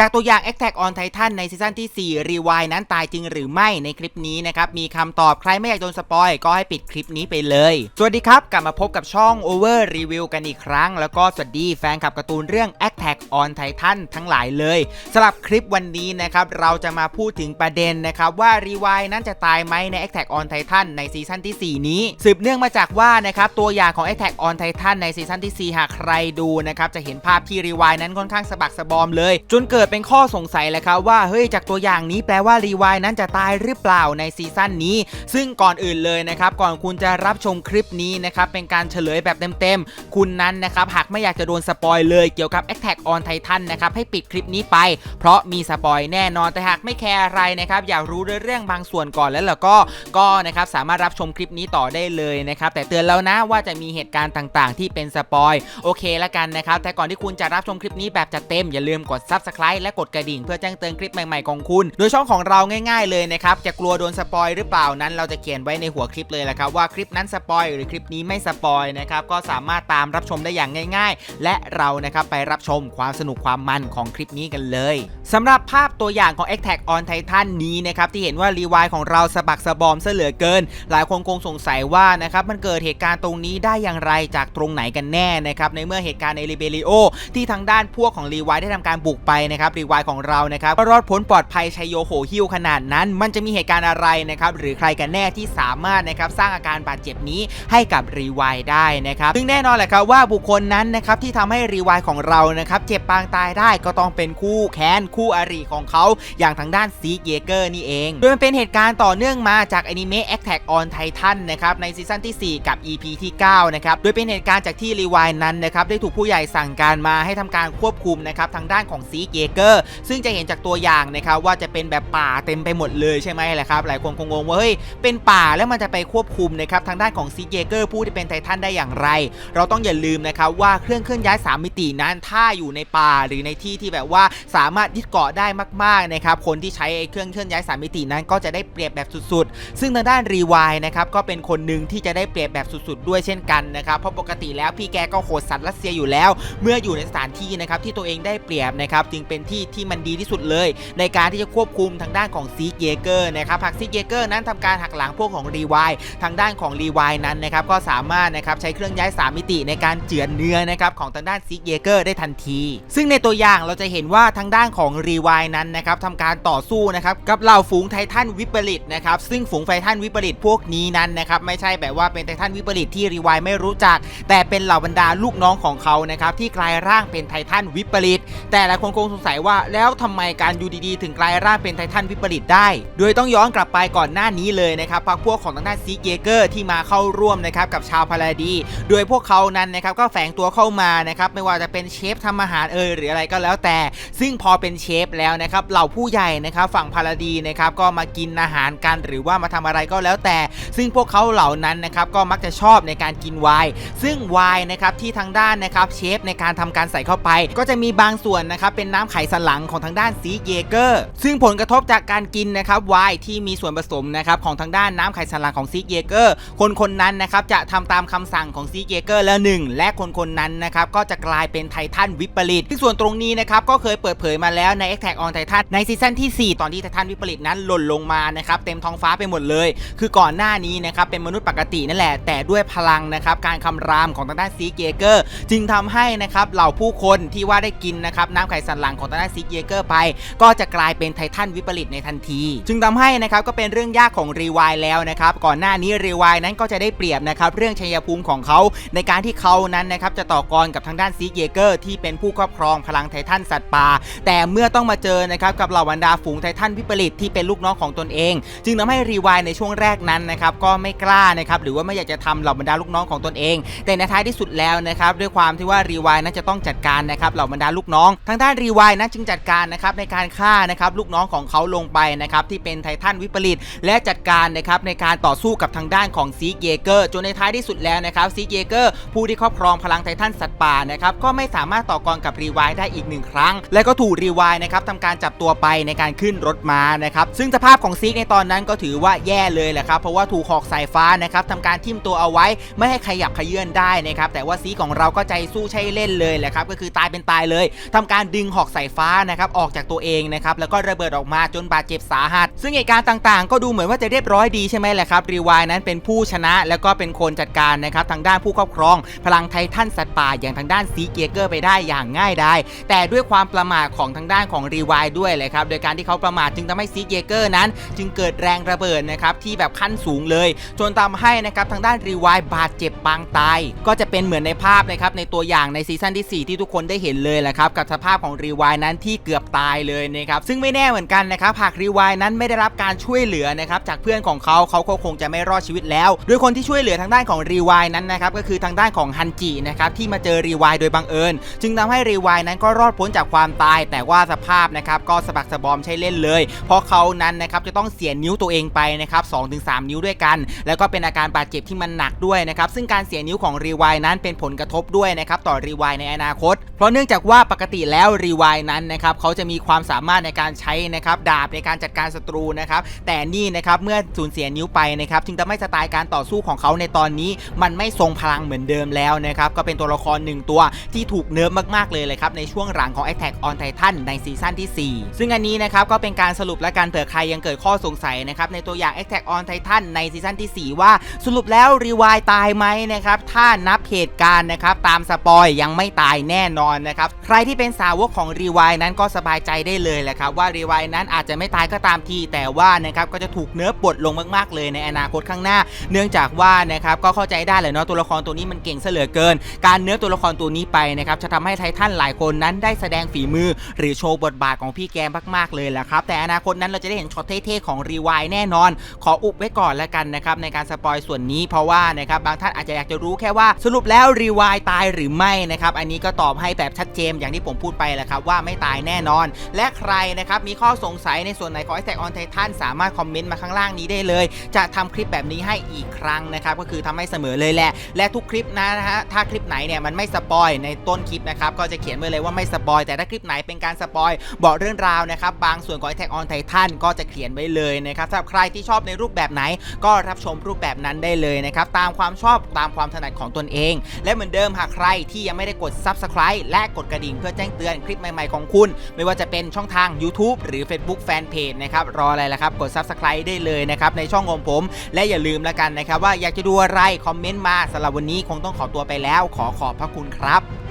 จากตัวอย่าง Attack on Titan ในซีซั่นที่ 4 รีวายนั้นตายจริงหรือไม่ในคลิปนี้นะครับ มีคำตอบใครไม่อยากโดนสปอยก็ให้ปิดคลิปนี้ไปเลย สวัสดีครับ กลับมาพบกับช่อง Over Review กันอีกครั้ง แล้วก็สวัสดีแฟนคลับการ์ตูนเรื่อง Attack on Titan ทั้งหลายเลยสำหรับคลิปวันนี้นะครับ เราจะมาพูดถึงประเด็นนะครับ ว่ารีวายนั้นจะตายไหมใน Attack on Titan ในซีซั่นที่ 4 นี้ สืบเนื่องมาจากว่านะครับตัวอย่างของ Attack on Titan ในซีซั่นที่ 4 หากใครดูนะครับจะเห็นภาพที่รีวายนั้นค่อนข้างสะบักสะบอมเลย จนเกิดเป็นข้อสงสัยแหละครับว่าเฮ้ยจากตัวอย่างนี้แปลว่ารีวายนั้นจะตายหรือเปล่าในซีซั่นนี้ ซึ่งก่อนอื่นเลยนะครับ ก่อนคุณจะรับชมคลิปนี้นะครับเป็นการเฉลยแบบเต็มๆคุณนั้นนะครับหากไม่อยากจะโดนสปอยเลยเกี่ยวกับ Attack on Titan นะครับให้ปิดคลิปนี้ไป เพราะมีสปอยแน่นอนแต่หากไม่แคร์อะไรนะครับอยากรู้เรื่องบางส่วนก่อนแล้วแล้วก็ก็นะครับสามารถรับชมคลิปนี้ต่อได้เลยนะครับแต่เตือนแล้วนะว่าจะมีเหตุการณ์ต่างๆ ที่เป็นสปอยโอเคแล้วกันนะครับแต่ก่อนที่คุณจะรับชมคลิปนี้แบบจัดเต็มอย่าลืมกด Subscribe และกดกระดิ่งเพื่อแจ้งเตือนคลิปใหม่ๆของคุณ โดยช่องของเราง่าย ๆเลยนะครับจะกลัวโดนสปอยหรือเปล่านั้น เราจะเขียนไว้ในหัวคลิปเลยแหละครับว่าคลิปนั้นสปอยหรือคลิปนี้ไม่สปอยนะครับก็สามารถตามรับชมได้อย่างง่าย ๆ และเรานะครับไปรับชมความสนุกความมันของคลิปนี้กันเลยสำหรับภาพตัวอย่างของ Attack on Titan นี้นะครับที่เห็นว่ารีวายของเราสะบักสะบอมซะเหลือเกิน หลายคนคงสงสัยว่านะครับมันเกิดเหตุการณ์ตรงนี้ได้อย่างไรจากตรงไหนกันแน่นะครับในเมื่อเหตุการณ์ในริเบลิโอที่ทางด้านพวกของรีวายได้ทำการบุกไปนะครับรีวายของเรานะครับรอดพ้นปลอดภัยชัยโยโหหิวขนาดนั้น มันจะมีเหตุการณ์อะไรนะครับหรือใครกันแน่ที่สามารถนะครับสร้างอาการบาดเจ็บนี้ให้กับรีวายได้นะครับซึ่งแน่นอนแหละครับว่าบุคคลนั้นนะครับที่ทำให้รีวายของเรานะครับเจ็บปางตายได้ก็ต้องเป็นคู่แค้นคู่อริของเขาอย่างทางด้านซีเกเกอร์นี่เองโดยมันเป็นเหตุการณ์ต่อเนื่องมาจากอนิเมะ Attack on Titan นะครับในซีซั่นที่ 4 กับ EP ที่ 9 นะครับโดยเป็นเหตุการณ์จากที่รีวายนั้นนะครับได้ถูกผู้ใหญ่สั่งการมาให้ทำการควบคุมนะครับทางด้านของซีเกเกอร์ ซึ่งจะเห็นจากตัวอย่างนะครับว่าจะเป็นแบบป่าเต็มไปหมดเลยใช่ไหมแหละครับ หลายคนคงงงว่าเฮ้ยเป็นป่าแล้วมันจะไปควบคุมนะครับทางด้านของซีเกเกอร์ผู้ที่เป็นไททันได้อย่างไร เราต้องอย่าลืมนะครับว่าเครื่องเคลื่อนย้าย 3 มิตินั้นถ้าอยู่ในป่าหรือในที่ที่แบบว่าสามารถยึดเกาะได้มากๆนะครับคนที่ใช้เครื่องเคลื่อนย้าย 3 มิตินั้นก็จะได้เปรียบแบบสุดๆ ซึ่งทางด้านรีวายนะครับก็เป็นคนหนึ่งที่จะได้เปรียบแบบสุดๆ ด้วยเช่นกันนะครับเพราะปกติแล้วพี่แกก็โหดสัตว์รัสเซียอยู่แล้ว เมื่ออยู่ในสถานที่นะครับที่ตัวเองได้เปรียบนะครับจึงเป็นที่ที่มันดีที่สุดเลย ในการที่จะควบคุมทางด้านของซีเกเกอร์นะครับหากซีเกเกอร์นั้นทำการหักหลังพวกของรีวายทางด้านของรีวายนั้นนะครับก็สามารถนะครับใช้เครื่องย้าย 3 มิติในการเจือนเนื้อนะครับของทางด้านซีเกเกอร์ได้ทันที ซึ่งในตัวอย่างเราจะเห็นว่าทางด้านของรีวายนั้นนะครับทำการต่อสู้นะครับกับเหล่าฝูงไททันวิปริตนะครับซึ่งฝูงไททันวิปริตพวกนี้นั้นนะครับไม่ใช่แบบว่าเป็นไททันวิปริตที่รีวายไม่รู้จัก แต่เป็นเหล่าบรรดาลูกน้องของเขานะครับที่กลายร่างเป็นไททันวิปริตแต่หลายคนคงสงสัยว่าแล้วทำไมการอยู่ดีๆ ถึงกลายร่างเป็นไททันวิปริตได้ โดยต้องย้อนกลับไปก่อนหน้านี้เลยนะครับพรรคพวกของทางด้านซีเกเกอร์ที่มาเข้าร่วมนะครับกับชาวพาราดี โดยพวกเขานั้นนะครับก็แฝงตัวเข้ามานะครับไม่ว่าจะเป็นเชฟทำอาหารเอยหรืออะไรก็แล้วแต่ ซึ่งพอเป็นเชฟแล้วนะครับเหล่าผู้ใหญ่นะครับฝั่งพาราดีนะครับก็มากินอาหารกันหรือว่ามาทำอะไรก็แล้วแต่ ซึ่งพวกเขาเหล่านั้นนะครับก็มักจะชอบในการกินไวน์ซึ่งไวน์นะครับที่ทางด้านนะครับเชฟในการทำการใส่เข้าไป ก็จะมีบางส่วนนะครับเป็นน้ำขสันหลังของทางด้านซีเกเกอร์ ซึ่งผลกระทบจากการกินนะครับไวน์ที่มีส่วนผสมนะครับของทางด้านน้ำไขสันหลังของซีเกเกอร์ คนคนนั้นนะครับจะทำตามคำสั่งของซีเกเกอร์แล้วหนึ่งและคนคนนั้นนะครับก็จะกลายเป็นไททันวิปริตซึ่งส่วนตรงนี้นะครับก็เคยเปิดเผยมาแล้วใน Attack on Titan ในซีซั่นที่ 4 ตอนที่ไททันวิปริตนั้นหล่นลงมานะครับเต็มท้องฟ้าไปหมดเลย คือก่อนหน้านี้นะครับเป็นมนุษย์ปกตินั่นแหละ แต่ด้วยพลังนะครับการคำรามของทางด้านซีเกเกอร์ จึงทำให้นะครับเหล่าผู้คนที่ว่าได้กินนะครับน้ำไขสันหลังของทางด้านซีเกเกอร์ไป ก็จะกลายเป็นไททันวิปริตในทันที จึงทำให้นะครับก็เป็นเรื่องยากของรีวายแล้วนะครับก่อนหน้านี้รีวายนั้นก็จะได้เปรียบนะครับเรื่องชัยภูมิของเขาในการที่เขานั้นนะครับจะต่อกรกับทางด้านซีเกเกอร์ที่เป็นผู้ครอบครองพลังไททันสัตว์ป่าแต่เมื่อต้องมาเจอนะครับกับเหล่าบรรดาฝูงไททันวิปริตที่เป็นลูกน้องของตนเอง จึงทำให้รีวายในช่วงแรกนั้นนะครับก็ไม่กล้านะครับหรือว่าไม่อยากจะทำเหล่าบรรดาลูกน้องของตนเอง แต่ในท้ายที่สุดแล้วนะครับด้วยความที่ว่ารีวายนั้นจะต้องจัดการนะครับเหล่าบรรดาลูกน้องทางด้านรีวายนั้นจึงจัดการนะครับในการฆ่านะครับลูกน้องของเขาลงไปนะครับที่เป็นไททันวิปริตและจัดการนะครับในการต่อสู้กับทางด้านของซีเกเกอร์จนในท้ายที่สุดแล้วนะครับซีเกเกอร์ผู้ที่ครอบครองพลังไททันสัตว์ป่านะครับก็ไม่สามารถต่อกรกับรีวายได้อีกหนึ่งครั้ง และก็ถูกรีวายนะครับทำการจับตัวไปในการขึ้นรถม้านะครับซึ่งสภาพของซีกในตอนนั้นก็ถือว่าแย่เลยแหละครับเพราะว่าถูกหอกสายฟ้านะครับทำการทิ่มตัวเอาไว้ ไม่ให้ขยับขยื่นได้นะครับแต่ว่าซีของเราก็ใจสู้ใช่เล่นเลยแหละครับก็คือตายเป็นตายเลยทำการดึงหอกสายฟ้านะครับออกจากตัวเองนะครับแล้วก็ระเบิดออกมาจนบาดเจ็บสาหัส ซึ่งเหตุการณ์ต่างๆ ก็ดูเหมือนว่าจะเรียบร้อยดีใช่ไหมแหละครับรีวายนั้นเป็นผู้ชนะแล้วก็เป็นคนจัดการนะครับทางด้านผู้ครอบครอง พลังไททันสัตว์ป่าอย่างทางด้านซีเกียเกอร์ไปได้อย่างง่ายดายแต่ด้วยความประมาทของทางด้านของรีวายด้วยเลยครับโดยการที่เขาประมาทจึงทำให้ซีเกียเกอร์นั้น จึงเกิดแรงระเบิดนะครับที่แบบขั้นสูงเลย จนทำให้นะครับทางด้านรีวายบาดเจ็บปางตายก็จะเป็นเหมือนในภาพนะครับในตัวอย่างในซีซั่นที่ 4 ที่ทุกคนได้เห็นเลยแหละครับกับสภาพของรีวายนั้นที่เกือบตายเลยนะครับซึ่งไม่แน่เหมือนกันนะครับหากรีวายนั้นไม่ได้รับการช่วยเหลือนะครับจากเพื่อนของเขาเขาก็คงจะไม่รอดชีวิตแล้วโดยคนที่ช่วยเหลือทางด้านของรีวายนั้นนะครับก็คือทางด้านของฮันจินะครับที่มาเจอรีวายโดยบังเอิญ จึงทำให้รีวายนั้นก็รอดพ้นจากความตาย แต่ว่าสภาพนะครับก็สะบักสะบอมใช้เล่นเลย เพราะเขานั้นนะครับจะต้องเสียนิ้วตัวเองไปนะครับ2-3นิ้วด้วยกัน แล้วก็เป็นอาการบาดเจ็บที่มันหนักด้วยนะครับซึ่งการเสียนิ้วของรีวายนั้นเป็นผลกระทบด้วยนะครับต่อรีวายในอนาคต เพราะเนื่องจากว่าปกติแล้วรีวายนั้นนะครับเขาจะมีความสามารถในการใช้นะครับดาบในการจัดการศัตรูนะครับแต่นี่นะครับเมื่อสูญเสียนิ้วไปนะครับจึงทำให้สไตล์การต่อสู้ของเขาในตอนนี้ มันไม่ทรงพลังเหมือนเดิมแล้วนะครับก็เป็นตัวละครหนึ่งตัวที่ถูกเนิร์ฟมากๆเลยเลยครับในช่วงหลังของ Attack on Titan ในซีซั่นที่ 4 ซึ่งอันนี้นะครับก็เป็นการสรุปและการเผื่อใครยังเกิดข้อสงสัยนะครับในตัวอย่าง Attack on Titan ในซีซั่นที่ 4 ว่าสรุปแล้วรีวายตายไหมนะครับถ้านับเหตุการณ์นะครับตามสปอยยังไม่ตายแน่นอนนะครับใครที่เป็นสาวกของรีวายนั้นก็สบายใจได้เลยแหละครับว่ารีวายนั้นอาจจะไม่ตายก็ตามทีแต่ว่านะครับก็จะถูกเนิร์ฟบทลงมากๆเลยในอนาคตข้างหน้า เนื่องจากว่านะครับก็เข้าใจได้แหละเนาะตัวละครตัวนี้มันเก่งซะเหลือเกิน การเนื้อตัวละครตัวนี้ไปนะครับจะทำให้ไททันหลายคนนั้นได้แสดงฝีมือ หรือโชว์บทบาทของพี่แกมากๆเลยแหละครับแต่อนาคตนั้นเราจะได้เห็นช็อตเท่ๆของรีวายแน่นอน ขออุบไว้ก่อนแล้วกันนะครับในการสปอยส่วนนี้เพราะว่านะครับบางท่านอาจจะอยากจะรู้แค่ว่าสรุปแล้วรีวายตายหรือไม่นะครับอันนี้ก็ตอบให้แบบชัดเจนอย่างที่ผมพูดไปแหละครับว่าไม่ตายแน่นอน และใครนะครับมีข้อสงสัยในส่วนไหนของ Attack on Titan สามารถคอมเมนต์มาข้างล่างนี้ได้เลย จะทำคลิปแบบนี้ให้อีกครั้งนะครับก็คือทำให้เสมอเลยแหละ และทุกคลิปนะฮะถ้าคลิปไหนเนี่ยมันไม่สปอยในต้นคลิปนะครับก็จะเขียนไว้เลยว่าไม่สปอยแต่ถ้าคลิปไหนเป็นการสปอยบอกเรื่องราวนะครับบางส่วนของ Attack on Titan ก็จะเขียนไว้เลยนะครับสำหรับใครที่ชอบในรูปแบบไหน ก็รับชมรูปแบบนั้นได้เลยนะครับตามความชอบตามความถนัดของตนเอง และเหมือนเดิมหากใครที่ยังไม่ได้กด Subscribe และกดกระดิ่งเพื่อแจ้งเตือนคลิปใหม่ของคุณ ไม่ว่าจะเป็นช่องทาง YouTube หรือ Facebook Fanpage นะครับ รออะไรล่ะครับ กด Subscribe ได้เลยนะครับ ในช่องของผม และอย่าลืมแล้วกันนะครับ ว่าอยากจะดูอะไร คอมเมนต์มาสำหรับวันนี้คงต้องขอตัวไปแล้ว ขอขอบพระคุณครับ